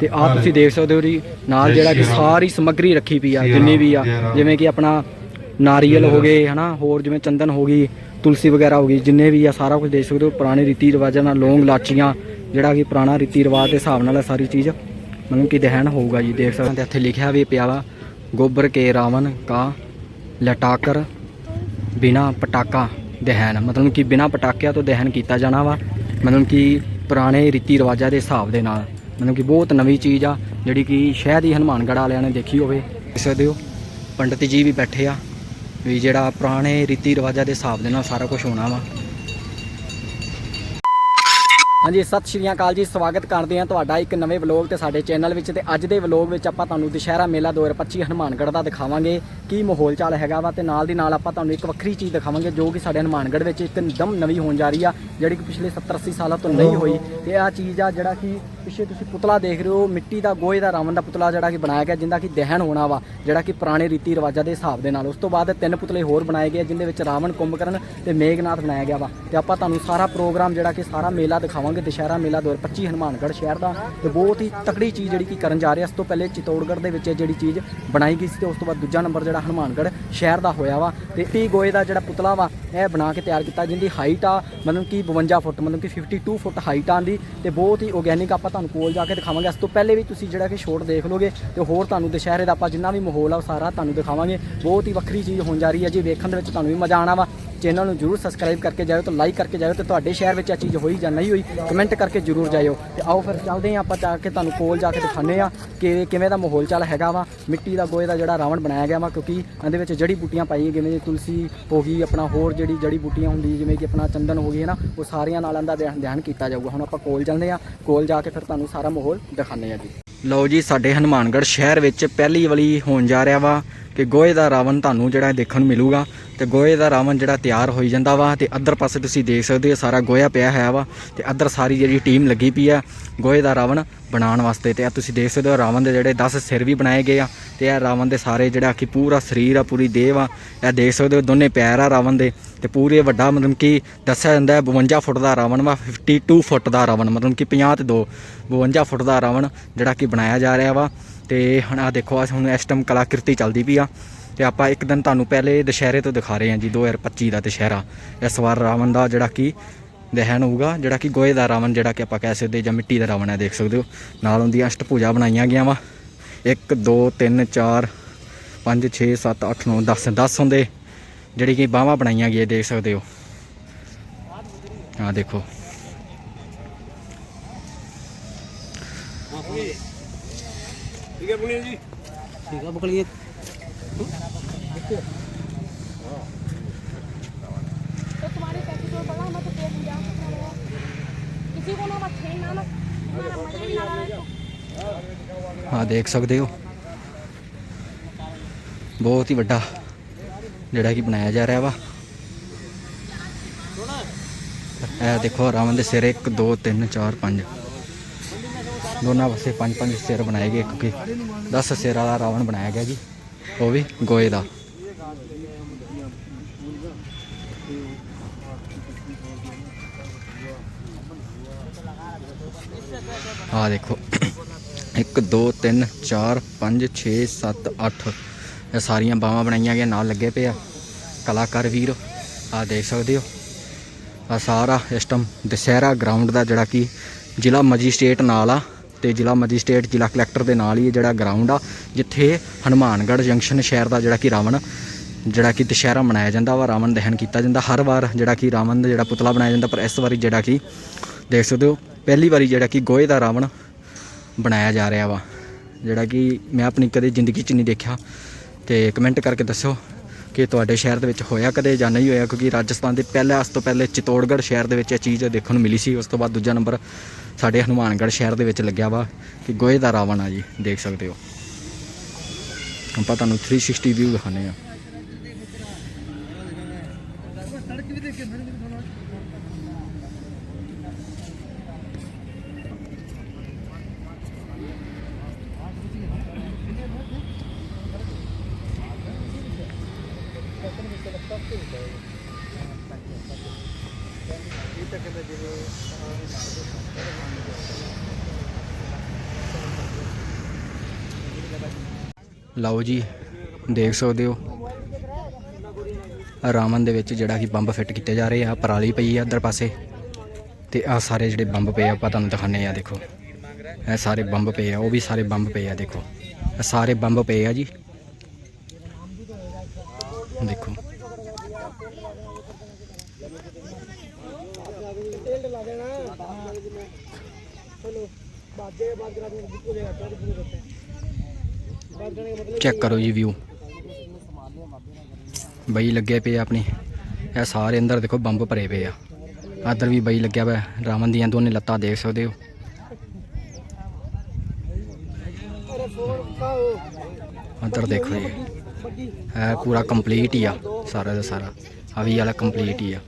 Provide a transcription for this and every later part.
ਤੇ ਆਹ ਤੁਸੀਂ ਦੇਖ ਸਕਦੇ ਹੋ ਜੀ ਨਾਲ ਜਿਹੜਾ ਕਿ ਸਾਰੀ ਸਮੱਗਰੀ ਰੱਖੀ ਪਈ ਆ ਜਿੰਨੀ ਵੀ ਆ ਜਿਵੇਂ ਕਿ ਆਪਣਾ ਨਾਰੀਅਲ ਹੋ ਗਏ ਹਨਾ ਹੋਰ ਜਿਵੇਂ ਚੰਦਨ ਹੋ ਗਈ ਤੁਲਸੀ ਵਗੈਰਾ ਹੋ ਗਈ ਜਿੰਨੇ ਵੀ ਆ ਸਾਰਾ ਕੁਝ ਦੇਖ ਸਕਦੇ ਹੋ ਪੁਰਾਣੇ ਰੀਤੀ ਰਿਵਾਜਾਂ ਨਾਲ ਲੌਂਗ ਲਾਚੀਆਂ ਜਿਹੜਾ ਕਿ ਪੁਰਾਣਾ ਰੀਤੀ ਰਿਵਾਜ ਦੇ ਹਿਸਾਬ ਨਾਲ ਸਾਰੀ ਚੀਜ਼ ਮਤਲਬ ਕਿ ਦਹਨ ਹੋਊਗਾ ਜੀ ਦੇਖ ਸਕਦੇ ਹੋ। ਇੱਥੇ ਲਿਖਿਆ ਵੀ ਪਿਆ ਵਾ ਗੋਬਰ ਕੇ ਰਾਵਣ ਕਾ ਲਟਾਕਰ ਬਿਨਾ ਪਟਾਕਾ ਦਹਨ। ਮਤਲਬ ਕਿ ਬਿਨਾ ਪਟਾਕਿਆਂ ਤੋਂ ਦਹਨ ਕੀਤਾ ਜਾਣਾ ਵਾ ਮਤਲਬ ਕਿ ਪੁਰਾਣੇ ਰੀਤੀ ਰਿਵਾਜਾਂ ਦੇ ਹਿਸਾਬ ਦੇ ਨਾਲ। ਮਤਲਬ ਕਿ ਬਹੁਤ ਨਵੀਂ ਚੀਜ਼ ਆ, ਜਿਹੜੀ ਕਿ ਸ਼ਹਿਰ ਦੀ ਹਨੂਮਾਨਗੜ੍ਹ ਵਾਲਿਆਂ ਨੇ ਦੇਖੀ ਹੋਵੇ। ਦੇਖ ਸਕਦੇ ਹੋ, ਪੰਡਤ ਜੀ ਵੀ ਬੈਠੇ ਆ, ਵੀ ਜਿਹੜਾ ਪੁਰਾਣੇ ਰੀਤੀ ਰਿਵਾਜਾਂ ਦੇ ਹਿਸਾਬ ਦੇ ਨਾਲ ਸਾਰਾ ਕੁਝ ਹੋਣਾ ਵਾ। ਹਾਂਜੀ, ਸਤਿ ਸ਼੍ਰੀ ਅਕਾਲ ਜੀ, ਸਵਾਗਤ ਕਰਦੇ ਹਾਂ ਤੁਹਾਡਾ ਇੱਕ ਨਵੇਂ ਵਲੌਗ ਤੇ ਸਾਡੇ ਚੈਨਲ ਵਿੱਚ ਤੇ ਅੱਜ ਦੇ ਵਲੌਗ ਵਿੱਚ ਆਪਾਂ ਤੁਹਾਨੂੰ ਦੁਸ਼ਹਿਰਾ ਮੇਲਾ 2025 ਹਨੂਮਾਨਗੜ੍ਹ ਦਾ ਦਿਖਾਵਾਂਗੇ, ਕੀ ਮਾਹੌਲ ਚਾਲ ਹੈਗਾ ਵਾ ਤੇ ਨਾਲ ਦੀ ਨਾਲ ਆਪਾਂ ਤੁਹਾਨੂੰ ਇੱਕ ਵੱਖਰੀ ਚੀਜ਼ ਦਿਖਾਵਾਂਗੇ ਜੋ ਕਿ ਸਾਡੇ ਹਨੂਮਾਨਗੜ੍ਹ ਵਿੱਚ ਇੱਕਦਮ ਨਵੀਂ ਹੋਣ ਜਾ ਰਹੀ ਆ, ਜਿਹੜੀ ਕਿ ਪਿਛਲੇ 70 80 ਸਾਲਾਂ ਤੋਂ ਨਹੀਂ ਹੋਈ। ਤੇ ਆ ਚੀਜ਼ ਆ ਜਿਹੜਾ ਕਿ ਪਿੱਛੇ ਤੁਸੀਂ ਪੁਤਲਾ ਦੇਖ ਰਹੇ ਹੋ, ਮਿੱਟੀ ਦਾ, ਗੋਹੇ ਦਾ, ਰਾਵਣ ਦਾ ਪੁਤਲਾ ਜਿਹੜਾ ਕਿ ਬਣਾਇਆ ਗਿਆ, ਜਿੰਦਾ ਕਿ ਦਹਨ ਹੋਣਾ ਵਾ, ਜਿਹੜਾ ਕਿ ਪੁਰਾਣੇ ਰੀਤੀ ਰਿਵਾਜਾਂ ਦੇ ਹਿਸਾਬ ਦੇ ਨਾਲ। ਉਸ ਤੋਂ ਬਾਅਦ ਤਿੰਨ ਪੁਤਲੇ ਹੋਰ ਬਣਾਏ ਗਏ, ਜਿੰਦੇ ਵਿੱਚ ਰਾਵਣ, ਕੁੰਭਕਰਨ ਤੇ ਮੇਘਨਾਥ ਬਣਾਇਆ ਗਿਆ ਵਾ। ਤੇ ਆਪਾਂ ਤੁਹਾਨੂੰ ਸਾਰਾ ਪ੍ਰੋਗਰਾਮ ਜਿਹੜਾ ਕਿ ਸਾਰਾ ਮੇਲਾ ਦਿਖਾਵਾਂਗੇ, ਦੁਸ਼ਹਿਰਾ ਮੇਲਾ 2025 ਹਨੂਮਾਨਗੜ੍ਹ ਸ਼ਹਿਰ ਦਾ। ਤੇ ਬਹੁਤ ਹੀ ਤਕੜੀ ਚੀਜ਼ ਜਿਹੜੀ ਕਿ ਕਰਨ ਜਾ ਰਹੇ ਇਸ ਤੋਂ ਪਹਿਲੇ ਚਿਤੌੜਗੜ੍ਹ ਦੇ ਵਿੱਚ ਜਿਹੜੀ ਚੀਜ਼ ਬਣਾਈ ਗਈ ਸੀ ਤੇ ਉਸ ਤੋਂ ਬਾਅਦ ਦੂਜਾ ਨੰਬਰ ਜਿਹੜਾ ਹਨੂਮਾਨਗੜ੍ਹ ਸ਼ਹਿਰ ਦਾ ਹੋਇਆ ਵਾ। ਤੇ ਟੀ ਗੋਏ ਦਾ ਜਿਹੜਾ ਪੁਤਲਾ ਵਾ, ਇਹ ਬਣਾ ਕੇ ਤਿਆਰ ਕੀਤਾ, ਜਿੰਦੀ ਹਾਈਟ ਆ, ਮਤਲਬ ਕਿ 52 ਫੁੱਟ, ਮਤਲਬ ਕਿ 52 ਫੁੱਟ ਹਾਈਟ ਆਂਦੀ। ਤੇ ਬਹੁਤ ਹੀ ਆਰਗੈਨਿਕ ਆਪਾਂ ਤੁਹਾਨੂੰ ਕੋਲ ਜਾ ਕੇ ਦਿਖਾਵਾਂਗੇ। ਇਸ ਤੋਂ ਪਹਿਲੇ ਵੀ ਤੁਸੀਂ ਜਿਹੜਾ ਕਿ ਸ਼ੋਟ ਦੇਖ ਲੋਗੇ ਤੇ ਹੋਰ ਤੁਹਾਨੂੰ ਦੁਸ਼ਹਿਰੇ ਦਾ ਆਪਾਂ ਜਿੰਨਾ ਵੀ ਮਾਹੌਲ ਆ ਉਹ ਸਾਰਾ ਤੁਹਾਨੂੰ ਦਿਖਾਵਾਂਗੇ। ਬਹੁਤ ਹੀ ਵੱਖਰੀ ਚੀਜ਼ ਹੋਣ ਜਾ ਰਹੀ ਹੈ ਜੀ, ਵੇਖਣ ਦੇ ਵਿੱਚ ਤੁਹਾਨੂੰ ਵੀ ਮਜ਼ਾ ਆਣਾ ਵਾ। ਚੈਨਲ ਨੂੰ ਜਰੂਰ ਸਬਸਕ੍ਰਾਈਬ ਕਰਕੇ ਜਾਇਓ ਤੇ ਲਾਈਕ ਕਰਕੇ ਜਾਇਓ ਤੇ ਤੁਹਾਡੇ ਸ਼ਹਿਰ ਵਿੱਚ ਇਹ ਚੀਜ਼ ਹੋਈ ਜਾਂ ਨਹੀਂ ਹੋਈ ਕਮੈਂਟ ਕਰਕੇ ਜਰੂਰ ਜਾਇਓ। ਤੇ ਆਓ ਫਿਰ ਚੱਲਦੇ ਹਾਂ ਆਪਾਂ ਜਾ ਕੇ ਤੁਹਾਨੂੰ ਕੋਲ ਜਾ ਕੇ ਦਿਖਾਉਂਦੇ ਆ ਕਿ ਕਿਵੇਂ ਦਾ ਮਾਹੌਲ ਚਾਲ ਹੈਗਾ ਵਾ। ਮਿੱਟੀ ਦਾ ਗੋਏ ਦਾ ਜਿਹੜਾ ਰਾਵਣ ਬਣਾਇਆ ਗਿਆ ਵਾ, ਕਿਉਂਕਿ ਇਹਦੇ ਵਿੱਚ ਜੜੀ ਬੂਟੀਆਂ ਪਾਈਆਂ ਜਿਵੇਂ ਤੁਲਸੀ ਹੋ ਗਈ, ਆਪਣਾ ਹੋਰ ਜਿਹੜੀ ਜੜੀ ਬੂਟੀਆਂ ਹੁੰਦੀ, ਜਿਵੇਂ ਕਿ ਆਪਣਾ ਚੰਦਨ ਹੋ ਗਈ ਹੈ ਨਾ ਉਹ ਸਾਰਿਆਂ ਨਾਲ ਇਹਦਾ ਧਿਆਨ ਧਿਆਨ ਕੀਤਾ ਜਾਊਗਾ। ਹੁਣ ਆਪਾਂ ਕੋਲ ਜਾਂਦੇ ਆ ਕੋਲ ਜਾ ਕੇ ਫਿਰ ਤੁਹਾਨੂੰ ਸਾਰਾ ਮਾਹੌਲ ਦਿਖਾਉਂਦੇ ਆ ਜੀ। ਲਓ ਜੀ, ਸਾਡੇ ਹਨੂਮਾਨਗੜ੍ਹ ਸ਼ਹਿਰ ਵਿੱਚ ਪਹਿਲੀ ਵਾਲੀ ਹੋਣ ਜਾ ਰਿਹਾ ਵਾ ਕਿ ਗੋਏ ਦਾ ਰਾਵਣ ਤੁਹਾਨੂੰ ਜਿਹੜਾ ਦੇਖਣ ਨੂੰ ਮਿਲੂਗਾ। ਤੇ ਗੋਏ ਦਾ ਰਾਵਣ ਜਿਹੜਾ ਤਿਆਰ ਹੋਈ ਜਾਂਦਾ ਵਾ ਤੇ ਅੱਧਰ ਪਾਸੇ ਤੁਸੀਂ ਦੇਖ ਸਕਦੇ ਹੋ ਸਾਰਾ ਗੋਇਆ ਪਿਆ ਹੈ ਵਾ ਤੇ ਅੱਧਰ ਸਾਰੀ ਜਿਹੜੀ ਟੀਮ ਲੱਗੀ ਪਈ ਆ ਗੋਏ ਦਾ ਰਾਵਣ ਬਣਾਉਣ ਵਾਸਤੇ ਤੇ ਆ ਤੁਸੀਂ ਦੇਖ ਸਕਦੇ ਹੋ ਰਾਵਣ ਦੇ ਜਿਹੜੇ 10 ਸਿਰ ਵੀ ਬਣਾਏ ਗਏ ਆ ਤੇ ਇਹ ਰਾਵਣ ਦੇ ਸਾਰੇ ਜਿਹੜਾ ਕਿ ਪੂਰਾ ਸਰੀਰ ਆ, ਪੂਰੀ ਦੇਹ ਆ ਇਹ ਦੇਖ ਸਕਦੇ ਹੋ ਦੋਨੇ ਪੈਰ ਆ ਰਾਵਣ ਦੇ ਤੇ ਪੂਰੇ ਵੱਡਾ ਮਤਲਬ ਕਿ ਦੱਸਿਆ ਜਾਂਦਾ ਹੈ 52 ਫੁੱਟ ਦਾ ਰਾਵਣ ਵਾ 52 ਫੁੱਟ ਦਾ ਰਾਵਣ, ਮਤਲਬ ਕਿ 50 ਤੇ 2 52 ਫੁੱਟ ਦਾ ਰਾਵਣ ਜਿਹੜਾ ਕਿ ਬਣਾਇਆ ਜਾ ਰਿਹਾ ਵਾ ਤੇ ਹੁਣ ਆ ਦੇਖੋ ਆ ਹੁਣ ਇਸ ਟਾਈਮ ਕਲਾਕ੍ਰਿਤੀ ਚੱਲਦੀ ਪਈ ਆ। ਤੇ ਆਪਾਂ ਇੱਕ ਦਿਨ ਤੁਹਾਨੂੰ ਪਹਿਲੇ ਦੁਸ਼ਹਿਰੇ ਤੋਂ ਦਿਖਾ ਰਹੇ ਹਾਂ ਜੀ 2025 ਦਾ ਦੁਸ਼ਹਿਰਾ। ਇਸ ਵਾਰ ਰਾਵਣ ਦਾ ਜਿਹੜਾ ਕਿ ਦਹਨ ਹੋਊਗਾ ਜਿਹੜਾ ਕਿ ਗੋਏ ਦਾ ਰਾਵਣ ਜਿਹੜਾ ਕਿ ਆਪਾਂ ਕਹਿ ਸਕਦੇ ਜਾਂ ਮਿੱਟੀ ਦਾ ਰਾਵਣ ਹੈ ਦੇਖ ਸਕਦੇ ਹੋ। ਨਾਲ ਉਹਦੀਆਂ ਅਸ਼ਟ ਪੂਜਾ ਬਣਾਈਆਂ ਗਿਆ ਵਾ। 1 2 3 4 5 6 7 8 9 10 10 ਹੁੰਦੇ ਜਿਹੜੀ ਕਿ ਬਾਹਾਂ ਬਣਾਈਆਂ ਗਈਆਂ ਦੇਖ ਸਕਦੇ ਹੋ। ਆ ਦੇਖੋ। ਠੀਕ ਹੈ ਪੁਨੀਤ ਜੀ? ਠੀਕ ਆ ਬਕਲੀਏ ਆ ਦੇਖ ਸਕਦੇ ਹੋ। ਬਹੁਤ ਹੀ ਵੱਡਾ ਜਿਹੜਾ ਕਿ ਬਣਾਇਆ ਜਾ ਰਿਹਾ ਵਾ। ਇਹ ਦੇਖੋ, ਰਾਵਣ ਦੇ ਸਿਰ 1 2 3 4 5 ਦੋਨਾਂ ਪਾਸੇ 5 5 ਸਿਰ ਬਣਾਏ ਗਏ। ਕਿਉਂਕਿ 10 ਸਿਰਾਂ ਦਾ ਰਾਵਣ ਬਣਾਇਆ ਗਿਆ ਜੀ। ਉਹ ਵੀ ਗੋਏ ਦਾ। ਆ ਦੇਖੋ। 1 2 3 4 5 6 7 8 ਇਹ ਸਾਰੀਆਂ ਬਾਹਾਂ ਬਣਾਈਆਂ ਗਈਆਂ, ਨਾਲ ਲੱਗੇ ਪਏ ਆ। ਕਲਾਕਾਰ ਵੀਰ ਆ ਦੇਖ ਸਕਦੇ ਹੋ। ਆ ਸਾਰਾ ਸਿਸਟਮ ਦਸ਼ਹਿਰਾ ਗਰਾਊਂਡ ਦਾ ਜਿਹੜਾ ਕਿ ਜ਼ਿਲ੍ਹਾ ਮੈਜਿਸਟ੍ਰੇਟ ਨਾਲ ਆ ਤੇ ਜ਼ਿਲ੍ਹਾ ਮੈਜਿਸਟ੍ਰੇਟ ਜ਼ਿਲ੍ਹਾ ਕਲੈਕਟਰ ਦੇ ਨਾਲ ਹੀ ਜਿਹੜਾ ਗਰਾਊਂਡ ਆ, ਜਿੱਥੇ ਹਨੂਮਾਨਗੜ੍ਹ ਜੰਕਸ਼ਨ ਸ਼ਹਿਰ ਦਾ ਜਿਹੜਾ ਕਿ ਰਾਵਣ, ਜਿਹੜਾ ਕਿ ਦੁਸ਼ਹਿਰਾ ਮਨਾਇਆ ਜਾਂਦਾ ਵਾ। ਰਾਵਣ ਦਹਨ ਕੀਤਾ ਜਾਂਦਾ। ਹਰ ਵਾਰ ਜਿਹੜਾ ਕਿ ਰਾਵਣ ਦਾ ਜਿਹੜਾ ਪੁਤਲਾ ਬਣਾਇਆ ਜਾਂਦਾ, ਪਰ ਇਸ ਵਾਰੀ ਜਿਹੜਾ ਕਿ ਦੇਖ ਸਕਦੇ ਹੋ, ਪਹਿਲੀ ਵਾਰੀ ਜਿਹੜਾ ਕਿ ਗੋਹੇ ਦਾ ਰਾਵਣ ਬਣਾਇਆ ਜਾ ਰਿਹਾ ਵਾ, ਜਿਹੜਾ ਕਿ ਮੈਂ ਆਪਣੀ ਕਦੇ ਜ਼ਿੰਦਗੀ 'ਚ ਨਹੀਂ ਦੇਖਿਆ। ਤੇ ਕਮੈਂਟ ਕਰਕੇ ਦੱਸਿਓ ਕਿ ਤੁਹਾਡੇ ਸ਼ਹਿਰ ਦੇ ਵਿੱਚ ਹੋਇਆ ਕਦੇ ਜਾਂ ਨਹੀਂ ਹੋਇਆ, ਕਿਉਂਕਿ ਰਾਜਸਥਾਨ ਦੇ ਪਹਿਲੇ ਉਸ ਤੋਂ ਪਹਿਲੇ ਚਿਤੌੜਗੜ੍ਹ ਸ਼ਹਿਰ ਦੇ ਵਿੱਚ ਇਹ ਚੀਜ਼ ਦੇਖਣ ਨੂੰ ਮਿਲੀ ਸੀ। ਉਸ ਤੋਂ ਬਾਅਦ ਦੂਜਾ ਨੰਬਰ ਸਾਡੇ ਹਨੂਮਾਨਗੜ੍ਹ ਸ਼ਹਿਰ ਦੇ ਵਿੱਚ ਲੱਗਿਆ ਵਾ ਕਿ ਗੋਹੇ ਦਾ ਰਾਵਣ ਆ ਜੀ, ਦੇਖ ਸਕਦੇ ਹੋ। ਆਪਾਂ ਤੁਹਾਨੂੰ 360 ਵਿਊ ਦਿਖਾਣੇ ਆ ਲਓ ਜੀ, ਦੇਖ ਸਕਦੇ ਹੋ। ਰਾਮਨ ਦੇ ਵਿੱਚ ਜਿਹੜਾ ਕਿ ਬੰਬ ਫਿੱਟ ਕੀਤੇ ਜਾ ਰਹੇ ਆ, ਪਰਾਲੀ ਪਈ ਆ ਅੰਦਰ ਪਾਸੇ। ਤੇ ਆ ਸਾਰੇ ਜਿਹੜੇ ਬੰਬ ਪਏ ਆ, ਆਪਾਂ ਤੁਹਾਨੂੰ ਦਿਖਾਣੇ ਆ ਦੇਖੋ। ਇਹ ਸਾਰੇ ਬੰਬ ਪਏ ਆ, ਉਹ ਵੀ ਸਾਰੇ ਬੰਬ ਪਏ ਆ, ਦੇਖੋ। ਇਹ ਸਾਰੇ ਬੰਬ ਪਏ ਆ ਜੀ। ਚੈੱਕ ਕਰੋ ਜੀ ਵਿਊ ਬਈ ਲੱਗੇ ਪਏ ਆ ਆਪਣੀ। ਇਹ ਸਾਰੇ ਅੰਦਰ ਦੇਖੋ ਬੰਬ ਭਰੇ ਪਏ ਆ। ਆਦਰ ਵੀ ਬਈ ਲੱਗਿਆ ਹੋਇਆ ਰਾਵਣ ਦੀਆਂ ਦੋਨੇ ਲੱਤਾਂ ਦੇਖ ਸਕਦੇ ਹੋ। ਅੰਦਰ ਦੇਖੋ ਜੀ। ਇਹ ਪੂਰਾ ਕੰਪਲੀਟ ਹੀ ਆ, ਸਾਰਾ ਦਾ ਸਾਰਾ। ਆ ਵੀ ਵਾਲਾ ਕੰਪਲੀਟ ਹੀ ਆ।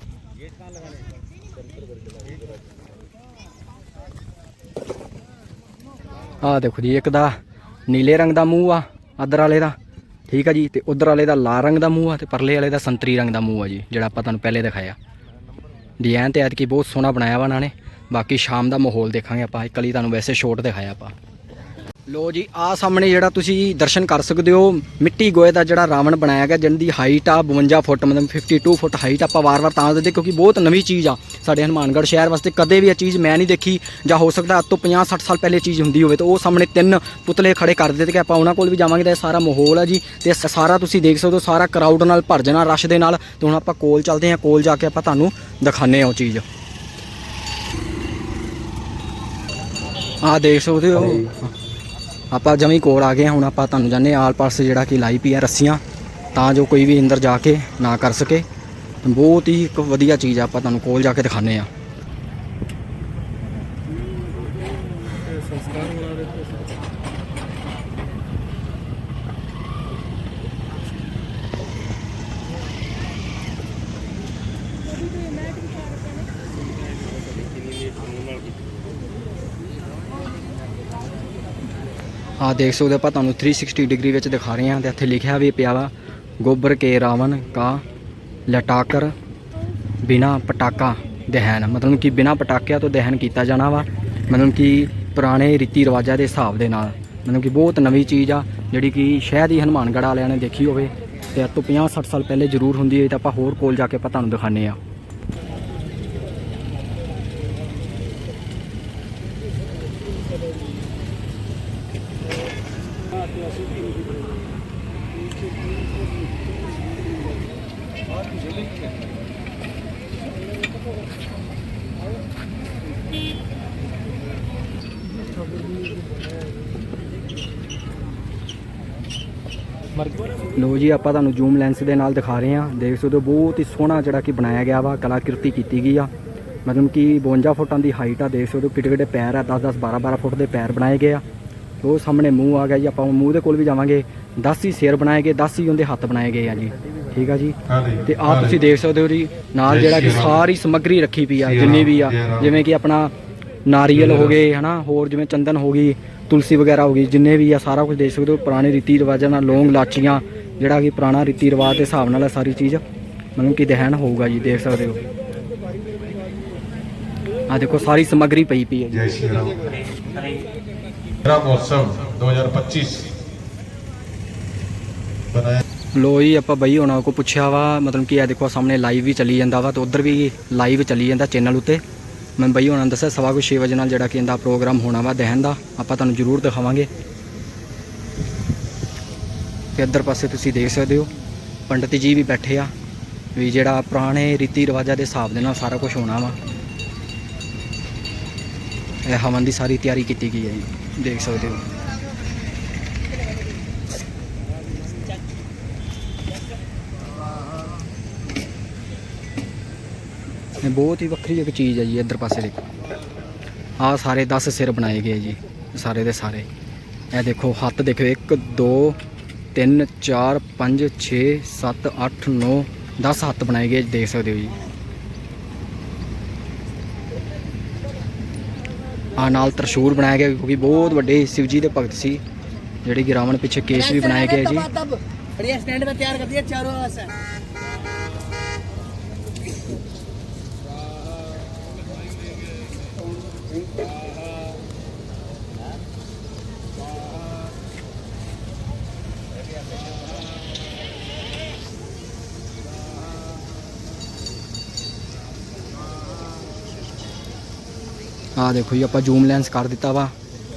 ਆ ਦੇਖੋ ਜੀ, ਇੱਕ ਦਾ ਨੀਲੇ ਰੰਗ ਦਾ ਮੂੰਹ ਆ ਅਦਰ ਵਾਲੇ ਦਾ। ਠੀਕ ਆ ਜੀ, ਤੇ ਉਧਰ ਵਾਲੇ ਦਾ ਲਾਲ ਰੰਗ ਦਾ ਮੂੰਹ ਆ, ਤੇ ਪਰਲੇ ਵਾਲੇ ਦਾ ਸੰਤਰੀ ਰੰਗ ਦਾ ਮੂੰਹ ਆ ਜੀ, ਜਿਹੜਾ ਆਪਾਂ ਤੁਹਾਨੂੰ ਪਹਿਲੇ ਦਿਖਾਇਆ। ਡਿਜ਼ਾਈਨ ਤੇ ਐਤਕੀ ਬਹੁਤ ਸੋਹਣਾ ਬਣਾਇਆ ਵਾ ਉਹਨਾਂ ਨੇ। ਬਾਕੀ ਸ਼ਾਮ ਦਾ ਮਾਹੌਲ ਦੇਖਾਂਗੇ ਆਪਾਂ, ਇੱਕ ਤੁਹਾਨੂੰ ਵੈਸੇ ਸ਼ੋਟ ਦਿਖਾਇਆ ਆਪਾਂ। ਲੋ ਜੀ, ਆ ਸਾਹਮਣੇ ਜਿਹੜਾ ਤੁਸੀਂ ਦਰਸ਼ਨ ਕਰ ਸਕਦੇ ਹੋ, ਮਿੱਟੀ ਗੋਏ ਦਾ ਜਿਹੜਾ ਰਾਵਣ ਬਣਾਇਆ ਗਿਆ ਜਿਹਦੀ ਹਾਈਟ ਆ 52 ਫੁੱਟ, ਮਤਲਬ 52 ਫੁੱਟ ਹਾਈਟ ਆਪਾਂ ਵਾਰ-ਵਾਰ ਤਾਂ ਦਿੰਦੇ ਕਿਉਂਕਿ ਬਹੁਤ ਨਵੀਂ ਚੀਜ਼ ਆ ਸਾਡੇ ਹਨੂਮਾਨਗੜ੍ਹ ਸ਼ਹਿਰ ਵਾਸਤੇ। ਕਦੇ ਵੀ ਇਹ ਚੀਜ਼ ਮੈਂ ਨਹੀਂ ਦੇਖੀ, ਜਾਂ ਹੋ ਸਕਦਾ ਅੱਜ ਤੋਂ 50-60 ਸਾਲ ਪਹਿਲੇ ਚੀਜ਼ ਹੁੰਦੀ ਹੋਵੇ, ਤਾਂ ਉਹ ਸਾਹਮਣੇ ਤਿੰਨ ਪੁਤਲੇ ਖੜੇ ਕਰ ਦਿੱਤੇ ਕਿ ਆਪਾਂ ਉਹਨਾਂ ਕੋਲ ਵੀ ਜਾਵਾਂਗੇ ਤਾਂ ਇਹ ਸਾਰਾ ਮਾਹੌਲ ਆ ਜੀ। ਤੇ ਸਾਰਾ ਤੁਸੀਂ ਦੇਖ ਸਕਦੇ ਹੋ, ਸਾਰਾ ਕਰਾਊਡ ਨਾਲ ਭਰ ਜਾਣਾ, ਰਸ਼ ਦੇ ਨਾਲ। ਤੇ ਹੁਣ ਆਪਾਂ ਕੋਲ ਚੱਲਦੇ ਹਾਂ, ਕੋਲ ਜਾ ਕੇ ਆਪਾਂ ਤੁਹਾਨੂੰ ਦਿਖਾਣੇ ਆ ਉਹ ਚੀਜ਼। ਆ ਦੇਖ ਸਕਦੇ ਹੋ। ਆਪਾਂ ਜਮੀ ਕੋਲ ਆ ਗਏ ਹਾਂ, ਹੁਣ ਆਪਾਂ ਤੁਹਾਨੂੰ ਜਾਣੇ ਆਲ ਪਾਸ ਜਿਹੜਾ ਕਿ ਲਾਈ ਪਈ ਆ ਰੱਸੀਆਂ, ਤਾਂ ਜੋ ਕੋਈ ਵੀ ਅੰਦਰ ਜਾ ਕੇ ਨਾ ਕਰ ਸਕੇ। ਬਹੁਤ ਹੀ ਇੱਕ ਵਧੀਆ ਚੀਜ਼ ਆ, ਆਪਾਂ ਤੁਹਾਨੂੰ ਕੋਲ ਜਾ ਕੇ ਦਿਖਾਣੇ ਆ ਆ ਦੇਖ ਸਕਦੇ ਹੋ, ਆਪਾਂ ਤੁਹਾਨੂੰ 360 ਡਿਗਰੀ ਵਿੱਚ ਦਿਖਾ ਰਹੇ ਹਾਂ ਤੇ ਇੱਥੇ ਲਿਖਿਆ ਵੀ ਪਿਆ ਵਾ, ਗੋਬਰ ਕੇ ਰਾਵਣ ਕਾ ਲਟਾਕਰ ਬਿਨਾ ਪਟਾਕਾ ਦਹਨ। ਮਤਲਬ ਕਿ ਬਿਨਾ ਪਟਾਕਿਆਂ ਤੋਂ ਦਹਨ ਕੀਤਾ ਜਾਣਾ ਵਾ, ਮਤਲਬ ਕਿ ਪੁਰਾਣੇ ਰੀਤੀ ਰਿਵਾਜਾਂ ਦੇ ਹਿਸਾਬ ਦੇ ਨਾਲ। ਮਤਲਬ ਕਿ ਬਹੁਤ ਨਵੀਂ ਚੀਜ਼ ਆ, ਜਿਹੜੀ ਕਿ ਸ਼ਾਇਦ ਹੀ ਹਨੂਮਾਨਗੜ੍ਹ ਵਾਲਿਆਂ ਨੇ ਦੇਖੀ ਹੋਵੇ ਤੇ ਅੱਜ ਤੋਂ 50 60 ਸਾਲ ਪਹਿਲੇ ਜ਼ਰੂਰ ਹੁੰਦੀ ਹੈ ਤਾਂ ਆਪਾਂ ਹੋਰ ਕੋਲ ਜਾ ਕੇ ਆਪਾਂ ਤੁਹਾਨੂੰ ਦਿਖਾਣੇ ਆ ਲੋ ਜੀ ਆਪਾਂ ਤੁਹਾਨੂੰ ਜ਼ੂਮ ਲੈਂਸ ਦੇ ਨਾਲ ਦਿਖਾ ਰਹੇ ਹਾਂ। ਦੇਖ ਸਕਦੇ ਹੋ ਬਹੁਤ ਹੀ ਸੋਹਣਾ ਜਿਹੜਾ ਕਿ ਬਣਾਇਆ ਗਿਆ ਵਾ ਕਲਾਕ੍ਰਿਤੀ ਕੀਤੀ ਗਈ ਆ। ਮਤਲਬ ਕਿ 52 ਫੁੱਟਾਂ ਦੀ ਹਾਈਟ ਆ ਦੇਖ ਸਕਦੇ ਹੋ ਕਿੱਡੇ ਕਿੱਡੇ ਪੈਰ ਆ 10 10 12 12 ਫੁੱਟ ਦੇ ਪੈਰ ਬਣਾਏ ਗਏ ਆ। ਉਹ ਸਾਹਮਣੇ ਮੂੰਹ ਆ ਗਿਆ ਜੀ ਆਪਾਂ ਮੂੰਹ ਦੇ ਕੋਲ ਵੀ ਜਾਵਾਂਗੇ। 10 ਹੀ ਸਿਰ ਬਣਾਏ ਗਏ 10 ਹੀ ਉਹਦੇ ਹੱਥ ਬਣਾਏ ਗਏ ਆ ਜੀ। ਠੀਕ ਆ ਜੀ? ਤੇ ਆ ਤੁਸੀਂ ਦੇਖ ਸਕਦੇ ਹੋ ਜੀ ਨਾਲ ਜਿਹੜਾ ਕਿ ਸਾਰੀ ਸਮੱਗਰੀ ਰੱਖੀ ਪਈ ਆ ਜਿੰਨੀ ਵੀ ਆ ਜਿਵੇਂ ਕਿ ਆਪਣਾ ਨਾਰੀਅਲ ਹੋ ਗਏ ਹਨਾ? ਹੋਰ ਜਿਵੇਂ ਚੰਦਨ ਹੋ ਗਈ ਤੁਲਸੀ ਵਗੈਰਾ ਹੋ ਗਈ ਜਿੰਨੇ ਵੀ ਆ ਸਾਰਾ ਕੁਝ ਦੇਖ ਸਕਦੇ ਹੋ ਪੁਰਾਣੇ ਰੀਤੀ ਰਿਵਾਜਾਂ ਨਾਲ ਲੌਂਗ ਲਾਚੀਆਂ ਜਿਹੜਾ ਕਿ ਪੁਰਾਣਾ ਰੀਤੀ ਰਿਵਾਜ ਦੇ ਹਿਸਾਬ ਨਾਲ ਸਾਰੀ ਚੀਜ਼। ਮਤਲਬ ਕਿ ਦਹਿਣ ਹੋਊਗਾ ਜੀ ਦੇਖ ਸਕਦੇ ਹੋ। ਆ ਦੇਖੋ ਸਾਰੀ ਸਮੱਗਰੀ ਪਈ ਪਈ ਹੈ ਜੈ। ਸ਼੍ਰੀ ਰਾਮ। ਰਾਮ ਮਹੋਤਸਵ 2025 ਬਣਾਇਆ। ਲੋਈ ਆਪਾਂ ਬਈ ਹੋਣਾ ਕੋ ਪੁੱਛਿਆ ਵਾ ਮਤਲਬ ਕਿ ਆ ਦੇਖੋ ਸਾਹਮਣੇ ਲਾਈਵ ਵੀ ਚੱਲੀ ਜਾਂਦਾ ਵਾ ਤੇ ਉਧਰ ਵੀ ਲਾਈਵ ਚੱਲੀ ਜਾਂਦਾ ਚੈਨਲ ਉੱਤੇ। ਮੈਂ ਬਈ ਉਹਨਾਂ ਦੱਸਿਆ, ਸਵਾ ਕੁ ਛੇ ਵਜੇ ਨਾਲ ਜਿਹੜਾ ਕਿ ਇਹਦਾ ਪ੍ਰੋਗਰਾਮ ਹੋਣਾ ਵਾ ਦਹਨ ਦਾ, ਆਪਾਂ ਤੁਹਾਨੂੰ ਜ਼ਰੂਰ ਦਿਖਾਵਾਂਗੇ। ਤੇ ਇੱਧਰ ਪਾਸੇ ਤੁਸੀਂ ਦੇਖ ਸਕਦੇ ਹੋ, ਪੰਡਤ ਜੀ ਵੀ ਬੈਠੇ ਆ, ਵੀ ਜਿਹੜਾ ਪੁਰਾਣੇ ਰੀਤੀ ਰਿਵਾਜਾਂ ਦੇ ਹਿਸਾਬ ਦੇ ਨਾਲ ਸਾਰਾ ਕੁਝ ਹੋਣਾ ਵਾ। ਇਹ ਹਵਨ ਦੀ ਸਾਰੀ ਤਿਆਰੀ ਕੀਤੀ ਗਈ ਹੈ ਜੀ, ਦੇਖ ਸਕਦੇ ਹੋ। ਇਹ ਬਹੁਤ ਹੀ ਵੱਖਰੀ ਇੱਕ ਚੀਜ਼ ਹੈ ਜੀ ਇੱਧਰ ਪਾਸੇ ਦੇਖੋ। ਆ ਸਾਰੇ 10 ਸਿਰ ਬਣਾਏ ਗਏ ਜੀ, ਸਾਰੇ ਦੇ ਸਾਰੇ। ਇਹ ਦੇਖੋ, ਹੱਥ ਦੇਖੋ 1 2 3 4 5 6 7 8 9 10 ਹੱਥ ਬਣਾਏ ਗਏ, ਦੇਖ ਸਕਦੇ ਹੋ ਜੀ। ਆ ਨਾਲ ਤਰਸ਼ੂਰ ਬਣਾਇਆ ਗਿਆ, ਕਿਉਂਕਿ ਬਹੁਤ ਵੱਡੇ ਸ਼ਿਵ ਜੀ ਦੇ ਭਗਤ ਸੀ, ਜਿਹੜੇ ਕਿ ਰਾਵਣ ਪਿੱਛੇ ਕੇਸ ਵੀ ਬਣਾਏ ਗਏ ਜੀ। ਬੜੀਆ ਸਟੈਂਡ ਤੇ ਤਿਆਰ ਕਰਦੀ ਹੈ ਚਾਰੋਂ ਆਸਾ ਆ ਦੇਖੋ ਜੀ, ਆਪਾਂ ਜ਼ੂਮ ਲੈਂਸ ਕਰ ਦਿੱਤਾ ਵਾ।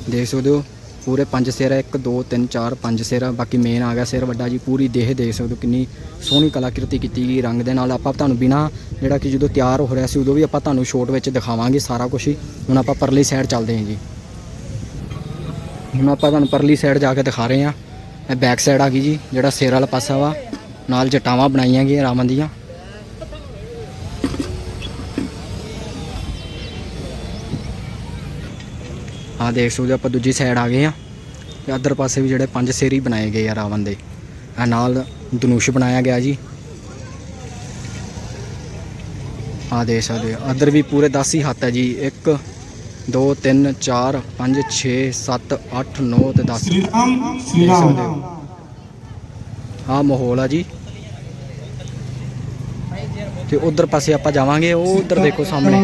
ਦੇਖ ਸਕਦੇ ਹੋ, ਪੂਰੇ ਪੰਜ ਸਿਰ ਆ 1 2 3 4 ਪੰਜ ਸਿਰ ਬਾਕੀ ਮੇਨ ਆ ਗਿਆ ਸਿਰ ਵੱਡਾ ਜੀ, ਪੂਰੀ ਦੇਹ ਦੇਖ ਸਕਦੇ ਹੋ ਕਿੰਨੀ ਸੋਹਣੀ ਕਲਾਕ੍ਰਿਤੀ ਕੀਤੀ ਗਈ, ਰੰਗ ਦੇ ਨਾਲ ਆਪਾਂ ਤੁਹਾਨੂੰ ਬਿਨਾ ਜਿਹੜਾ ਕਿ ਜਦੋਂ ਤਿਆਰ ਹੋ ਰਿਹਾ ਸੀ, ਉਦੋਂ ਵੀ ਆਪਾਂ ਤੁਹਾਨੂੰ ਸ਼ੋਟ ਵਿੱਚ ਦਿਖਾਵਾਂਗੇ ਸਾਰਾ ਕੁਝ ਹੀ। ਹੁਣ ਆਪਾਂ ਪਰਲੀ ਸਾਈਡ ਚੱਲਦੇ ਹਾਂ ਜੀ। ਹੁਣ ਆਪਾਂ ਤੁਹਾਨੂੰ ਪਰਲੀ ਸਾਈਡ ਜਾ ਕੇ ਦਿਖਾ ਰਹੇ ਹਾਂ। ਇਹ ਬੈਕ ਸਾਈਡ ਆ ਗਈ ਜੀ, ਜਿਹੜਾ ਸਿਰ ਵਾਲਾ ਪਾਸਾ ਵਾ। ਨਾਲ ਜਟਾਵਾਂ ਬਣਾਈਆਂ ਗਈਆਂ ਰਾਵਣ ਦੀਆਂ। ਆ ਦੇਖ ਸਕਦੇ ਹੋ ਆਪਾਂ ਦੂਜੀ ਸਾਈਡ ਆ ਗਏ ਆ ਤੇ ਅਦਰ ਪਾਸੇ ਵੀ ਜਿਹੜੇ ਪੰਜ ਸੇਰੀ ਬਣਾਏ ਗਏ ਆ ਰਾਵਣ ਦੇ। ਆ ਨਾਲ ਧਨੁਸ਼ ਬਣਾਇਆ ਗਿਆ ਜੀ। ਆ ਦੇਖ ਸਕਦੇ ਹੋ ਅਦਰ ਵੀ ਪੂਰੇ 10 ਹੀ ਹੱਥ ਹੈ ਜੀ। 1 2 3 4 5 6 7 8 9 ਤੇ 10 ਸ੍ਰੀ ਆ ਮਾਹੌਲ ਆ ਜੀ। ਤੇ ਉਧਰ ਪਾਸੇ ਆਪਾਂ ਜਾਵਾਂਗੇ ਉਹ ਉਧਰ ਦੇਖੋ ਸਾਹਮਣੇ।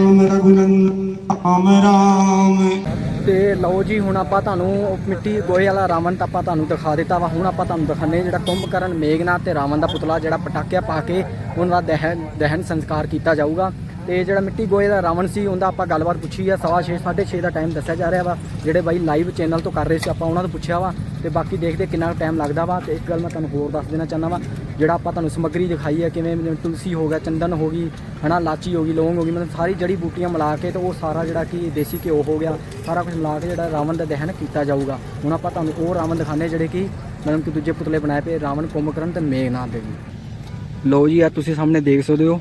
ਰਾਮ ਰਾਮ। ਤੇ ਲਓ ਜੀ ਹੁਣ ਆਪਾਂ ਤੁਹਾਨੂੰ ਮਿੱਟੀ ਗੋਹੇ ਵਾਲਾ ਰਾਵਣ ਤਾਂ ਆਪਾਂ ਤੁਹਾਨੂੰ ਦਿਖਾ ਦਿੱਤਾ ਵਾ। ਹੁਣ ਆਪਾਂ ਤੁਹਾਨੂੰ ਦਿਖਾਣੇ ਜਿਹੜਾ ਕੁੰਭਕਰਨ ਮੇਘਨਾਥ ਤੇ ਰਾਵਣ ਦਾ ਪੁਤਲਾ ਜਿਹੜਾ ਪਟਾਕਿਆ ਪਾ ਕੇ ਉਹਨਾਂ ਦਾ ਦਹਨ ਦਹਨ ਸੰਸਕਾਰ ਕੀਤਾ ਜਾਊਗਾ। ਤੇ ਜਿਹੜਾ ਮਿੱਟੀ ਗੋਹੇ ਦਾ ਰਾਵਣ ਸੀ ਉਹਦਾ ਆਪਾਂ ਗੱਲਬਾਤ ਪੁੱਛੀ ਆ। ਸਵਾ ਛੇ, ਸਾਢੇ 6:30 ਦਾ ਟਾਈਮ ਦੱਸਿਆ ਜਾ ਰਿਹਾ ਵਾ। ਜਿਹੜੇ ਬਾਈ ਲਾਈਵ ਚੈਨਲ ਤੋਂ ਕਰ ਰਹੇ ਸੀ ਆਪਾਂ ਉਹਨਾਂ ਤੋਂ ਪੁੱਛਿਆ ਵਾ। ਤੇ ਬਾਕੀ ਦੇਖਦੇ ਕਿੰਨਾ ਟਾਈਮ ਲੱਗਦਾ ਵਾ ਤੇ ਇੱਕ ਗੱਲ ਮੈਂ ਤੁਹਾਨੂੰ ਹੋਰ ਦੱਸ ਦੇਣਾ ਚਾਹੁੰਦਾ ਵਾ। ਜਿਹੜਾ ਆਪਾਂ ਤੁਹਾਨੂੰ ਸਮੱਗਰੀ ਦਿਖਾਈ ਹੈ, ਕਿਵੇਂ ਤੁਲਸੀ ਹੋ ਗਿਆ, ਚੰਦਨ ਹੋ ਗਈ, ਹਨਾ, ਲਾਚੀ ਹੋ ਗਈ, ਲੌਂਗ ਹੋ ਗਈ, ਮਤਲਬ ਸਾਰੀ ਜੜੀ ਬੂਟੀਆਂ ਮਿਲਾ ਕੇ ਤੇ ਉਹ ਸਾਰਾ ਜਿਹੜਾ ਕਿ ਦੇਸੀ ਘਿਓ ਹੋ ਗਿਆ, ਸਾਰਾ ਕੁਝ ਮਿਲਾ ਕੇ ਜਿਹੜਾ ਰਾਵਣ ਦਾ ਦਹਨ ਕੀਤਾ ਜਾਊਗਾ। ਹੁਣ ਆਪਾਂ ਤੁਹਾਨੂੰ ਉਹ ਰਾਵਣ ਦਿਖਾਣੇ ਜਿਹੜੇ ਕਿ ਮਤਲਬ ਕਿ ਦੂਜੇ ਪੁਤਲੇ ਬਣਾਏ ਪਏ ਰਾਵਣ ਕੁੰਭਕਰਨ ਤੇ ਮੇਘਨਾਥ ਦੇ ਜੀ ਲਓ ਜੀ ਆ ਤੁਸੀਂ ਸਾਹਮਣੇ ਦੇਖ ਸਕਦੇ ਹੋ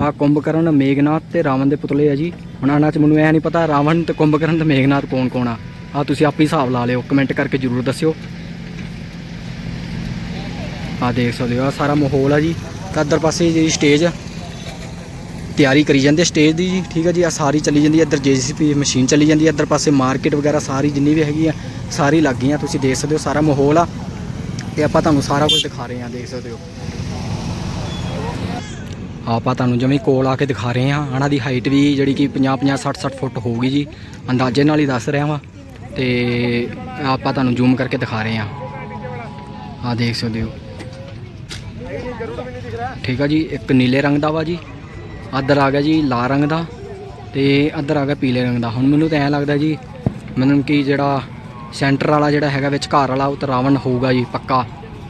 ਆ ਕੁੰਭਕਰਨ, ਮੇਘਨਾਥ ਤੇ ਰਾਵਣ ਦੇ ਪੁਤਲੇ ਆ ਜੀ। ਹੁਣ ਇਹਨਾਂ ਚ ਮੈਨੂੰ ਇਹ ਨਹੀਂ ਪਤਾ ਰਾਵਣ ਤੇ ਕੁੰਭਕਰਨ ਤੇ ਮੇਘਨਾਥ ਕੌਣ ਕੌਣ ਆ। ਆ ਤੁਸੀਂ ਆਪੇ ਹਿਸਾਬ ਲਾ ਲਿਓ ਕਮੈਂਟ ਕਰਕੇ ਜਰੂਰ ਦੱਸਿਓ। ਆ ਦੇਖ ਸਕਦੇ ਹੋ ਆ ਸਾਰਾ ਮਾਹੌਲ ਆ ਜੀ। ਤਾਂ ਇੱਧਰ ਪਾਸੇ ਜਿਹੜੀ ਸਟੇਜ ਤਿਆਰੀ ਕਰੀ ਜਾਂਦੇ ਸਟੇਜ ਦੀ ਜੀ, ਠੀਕ ਹੈ ਜੀ ਆ ਸਾਰੀ ਚੱਲੀ ਜਾਂਦੀ ਹੈ ਇੱਧਰ ਜੀਸੀਪੀ ਮਸ਼ੀਨ ਚੱਲੀ ਜਾਂਦੀ ਹੈ ਇੱਧਰ ਪਾਸੇ ਮਾਰਕੀਟ ਵਗੈਰਾ ਸਾਰੀ ਜਿੰਨੀ ਵੀ ਹੈਗੀ ਆ, ਸਾਰੀ ਲੱਗ ਗਈਆਂ, ਤੁਸੀਂ ਦੇਖ ਸਕਦੇ ਹੋ ਸਾਰਾ ਮਾਹੌਲ ਆ। ਤੇ ਆਪਾਂ ਤੁਹਾਨੂੰ ਸਾਰਾ ਕੁਝ ਦਿਖਾ ਰਹੇ ਹਾਂ, ਦੇਖ ਸਕਦੇ ਹੋ। ਆਪਾਂ ਤੁਹਾਨੂੰ ਜਿਵੇਂ ਕੋਲ ਆ ਕੇ ਦਿਖਾ ਰਹੇ ਹਾਂ ਇਹਨਾਂ ਦੀ ਹਾਈਟ ਵੀ ਜਿਹੜੀ ਕਿ 50 50 60 60 ਫੁੱਟ ਹੋਊਗੀ ਜੀ। ਅੰਦਾਜ਼ੇ ਨਾਲ ਹੀ ਦੱਸ ਰਿਹਾ ਵਾਂ। ਤੇ ਆਪਾਂ ਤੁਹਾਨੂੰ ਜ਼ੂਮ ਕਰਕੇ ਦਿਖਾ ਰਹੇ ਹਾਂ। ਆ ਦੇਖ ਸਕਦੇ ਹੋ। ਠੀਕ ਆ ਜੀ, ਇੱਕ ਨੀਲੇ ਰੰਗ ਦਾ ਵਾ ਜੀ ਅੱਧਰ ਆ ਗਿਆ ਜੀ ਲਾਲ ਰੰਗ ਦਾ ਤੇ ਅੱਧਰ ਆ ਗਿਆ ਪੀਲੇ ਰੰਗ ਦਾ। ਹੁਣ ਮੈਨੂੰ ਤਾਂ ਐਂ ਲੱਗਦਾ ਜੀ ਮੈਨੂੰ ਕਿ ਜਿਹੜਾ ਸੈਂਟਰ ਵਾਲਾ ਜਿਹੜਾ ਹੈਗਾ ਵਿੱਚ ਘਰ ਵਾਲਾ, ਉਹ ਤਾਂ ਰਾਵਣ ਹੋਊਗਾ ਜੀ, ਪੱਕਾ।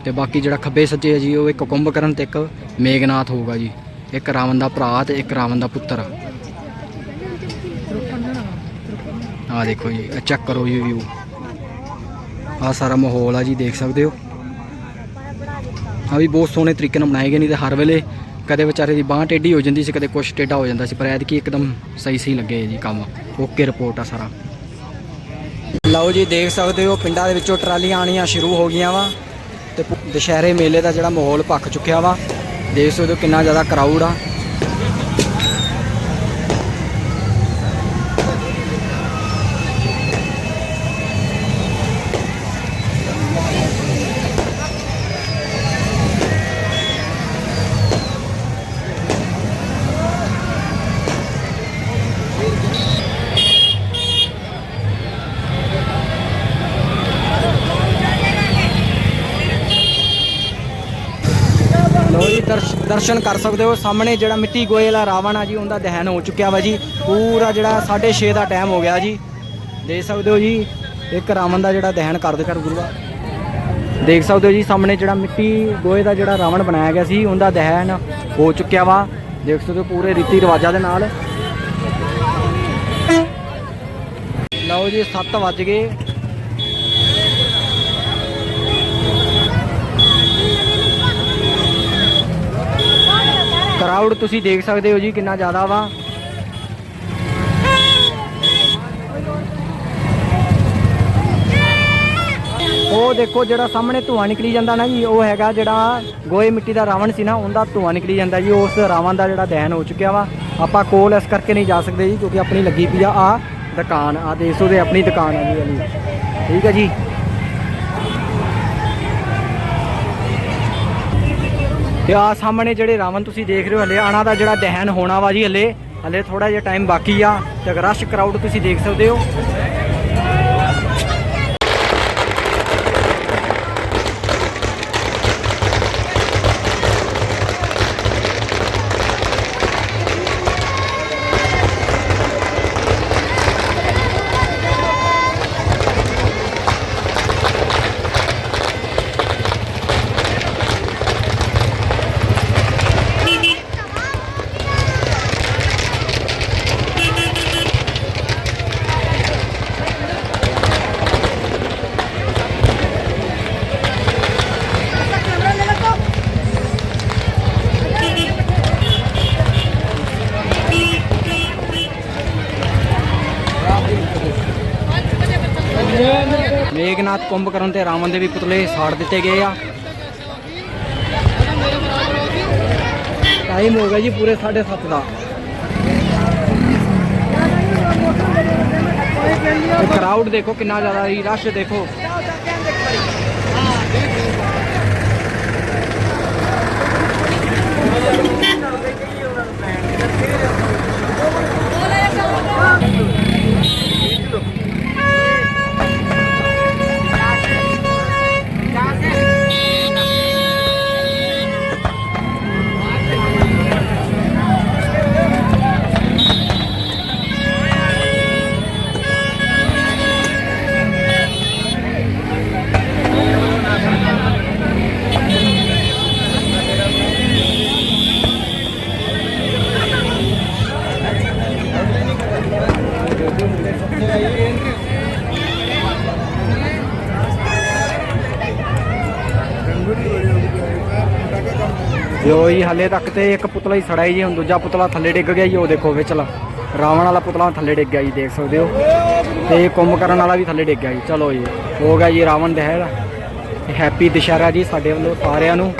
ਤੇ ਬਾਕੀ ਜਿਹੜਾ ਖੱਬੇ ਸੱਜੇ ਹੈ ਜੀ, ਉਹ ਇੱਕ ਕੁੰਭਕਰਨ ਤੇ ਇੱਕ ਮੇਘਨਾਥ ਹੋਊਗਾ ਜੀ। ਇੱਕ ਰਾਵਣ ਦਾ ਭਰਾ ਤੇ ਇੱਕ ਰਾਵਣ ਦਾ ਪੁੱਤਰ। ਆ ਦੇਖੋ ਜੀ ਚੈੱਕ ਕਰੋ ਜੀ ਵਿਊ ਆ ਸਾਰਾ ਮਾਹੌਲ ਆ ਜੀ, ਦੇਖ ਸਕਦੇ ਹੋ। ਆ ਵੀ ਬਹੁਤ ਸੋਹਣੇ ਤਰੀਕੇ ਨਾਲ ਬਣਾਏ ਗਏ ਨਹੀਂ ਤੇ ਹਰ ਵੇਲੇ ਕਦੇ ਵਿਚਾਰੇ ਦੀ ਬਾਹ ਟੇਢੀ ਹੋ ਜਾਂਦੀ ਸੀ, ਕਦੇ ਕੁਛ ਟੇਢਾ ਹੋ ਜਾਂਦਾ ਸੀ, ਪਰ ਐਤਕੀ ਇੱਕਦਮ ਸਹੀ ਸਹੀ ਲੱਗੇ ਜੀ ਕੰਮ। ਓਕੇ ਰਿਪੋਰਟ ਆ ਸਾਰਾ। ਲਓ ਜੀ, ਦੇਖ ਸਕਦੇ ਹੋ, ਪਿੰਡਾਂ ਦੇ ਵਿੱਚੋਂ ਟਰਾਲੀਆਂ ਆਣੀਆਂ ਸ਼ੁਰੂ ਹੋ ਗਈਆਂ ਵਾ, ਤੇ ਦੁਸ਼ਹਿਰੇ ਮੇਲੇ ਦਾ ਜਿਹੜਾ ਮਾਹੌਲ ਪੱਕ ਚੁੱਕਿਆ ਵਾ। ਦੇਖ ਸਕਦੇ ਹੋ ਕਿੰਨਾ ਜ਼ਿਆਦਾ ਕਰਾਊਡ ਆ। ਦਰਸ਼ਨ ਕਰ ਸਕਦੇ ਹੋ। ਸਾਹਮਣੇ ਜਿਹੜਾ ਮਿੱਟੀ ਗੋਏ ਵਾਲਾ ਰਾਵਣ ਆ ਜੀ, ਉਹਦਾ ਦਹਨ ਹੋ ਚੁੱਕਿਆ ਵਾ ਜੀ। ਪੂਰਾ ਜਿਹੜਾ 6:30 ਦਾ ਟਾਈਮ ਹੋ ਗਿਆ ਜੀ। ਦੇਖ ਸਕਦੇ ਹੋ ਜੀ, ਇੱਕ ਰਾਵਣ ਦਾ ਜਿਹੜਾ ਦਹਨ ਕਰ ਦਿੱਤਾ ਗੁਰੂਆ ਦੇਖ ਸਕਦੇ ਹੋ ਜੀ, ਸਾਹਮਣੇ ਜਿਹੜਾ ਮਿੱਟੀ ਗੋਏ ਦਾ ਜਿਹੜਾ ਰਾਵਣ ਬਣਾਇਆ ਗਿਆ ਸੀ, ਉਹਦਾ ਦਹਨ ਹੋ ਚੁੱਕਿਆ ਵਾ। ਦੇਖ ਸਕਦੇ ਹੋ ਪੂਰੇ ਰੀਤੀ ਰਿਵਾਜਾਂ ਦੇ ਨਾਲ। ਲਓ ਜੀ 7 ਵੱਜ ਗਏ। ਕਰਾਊਡ ਤੁਸੀਂ ਦੇਖ ਸਕਦੇ ਹੋ ਜੀ ਕਿੰਨਾ ਜ਼ਿਆਦਾ ਵਾ। ਉਹ ਦੇਖੋ ਜਿਹੜਾ ਸਾਹਮਣੇ ਧੂਆਂ ਨਿਕਲੀ ਜਾਂਦਾ ਨਾ ਜੀ, ਉਹ ਹੈਗਾ ਜਿਹੜਾ ਗੋਏ ਮਿੱਟੀ ਦਾ ਰਾਵਣ ਸੀ ਨਾ, ਉਹਦਾ ਧੂਆਂ ਨਿਕਲੀ ਜਾਂਦਾ ਜੀ, ਉਸ ਰਾਵਣ ਦਾ ਜਿਹੜਾ ਦਹਨ ਹੋ ਚੁੱਕਿਆ ਵਾ। ਆਪਾਂ ਕੋਲ ਇਸ ਕਰਕੇ ਨਹੀਂ ਜਾ ਸਕਦੇ ਜੀ, ਕਿਉਂਕਿ ਆਪਣੀ ਲੱਗੀ ਪਈ ਆ ਆ ਦੁਕਾਨ ਆ ਦੇਖ ਦੇ ਆਪਣੀ ਦੁਕਾਨ ਆ ਜੀ ਠੀਕ ਹੈ ਜੀ। ਤੇ ਆ ਸਾਹਮਣੇ ਜਿਹੜੇ ਰਾਵਣ ਤੁਸੀਂ ਦੇਖ ਰਹੇ ਹੋ, ਹਲੇ ਆਣਾ ਦਾ ਜਿਹੜਾ ਦਹਨ ਹੋਣਾ ਵਾ ਜੀ ਹਲੇ ਹਲੇ ਥੋੜਾ ਜਿਹਾ ਟਾਈਮ ਬਾਕੀ ਆ, ਤੇ ਰਸ਼ ਕਰਾਊਡ ਤੁਸੀਂ ਦੇਖ ਸਕਦੇ ਹੋ। ਮੇਘਨਾਥ ਕੁੰਭਕਰਨ ਤੇ ਰਾਵਣ ਦੇ ਵੀ ਪੁਤਲੇ ਸਾੜ ਦਿੱਤੇ ਗਏ ਆ। ਟਾਈਮ ਹੋ ਗਿਆ ਜੀ ਪੂਰੇ 7:30 ਦਾ। ਕਰਾਊਡ ਦੇਖੋ ਕਿੰਨਾ ਜ਼ਿਆਦਾ ਸੀ ਰਸ਼ ਦੇਖੋ। ਜੋ ਜੀ, ਹਲੇ ਤੱਕ ਤੇ ਇੱਕ ਪੁਤਲਾ ਹੀ ਸੜਾ ਹੀ ਜੀ, ਹੁਣ ਦੂਜਾ ਪੁਤਲਾ ਥੱਲੇ ਡਿੱਗ ਗਿਆ ਜੀ, ਉਹ ਦੇਖੋ ਵਿਚਲਾ। ਰਾਵਣ ਵਾਲਾ ਪੁਤਲਾ ਥੱਲੇ ਡਿੱਗ ਗਿਆ ਜੀ, ਦੇਖ ਸਕਦੇ ਹੋ। ਤੇ ਕੁੰਭਕਰਨ ਵਾਲਾ ਵੀ ਥੱਲੇ ਡਿੱਗ ਗਿਆ ਜੀ, ਚਲੋ ਜੀ। ਹੋ ਗਿਆ ਜੀ ਰਾਵਣ ਦਹਿਰ। ਹੈਪੀ ਦੁਸ਼ਹਿਰਾ ਜੀ ਸਾਡੇ ਵੱਲੋਂ ਸਾਰਿਆਂ ਨੂੰ।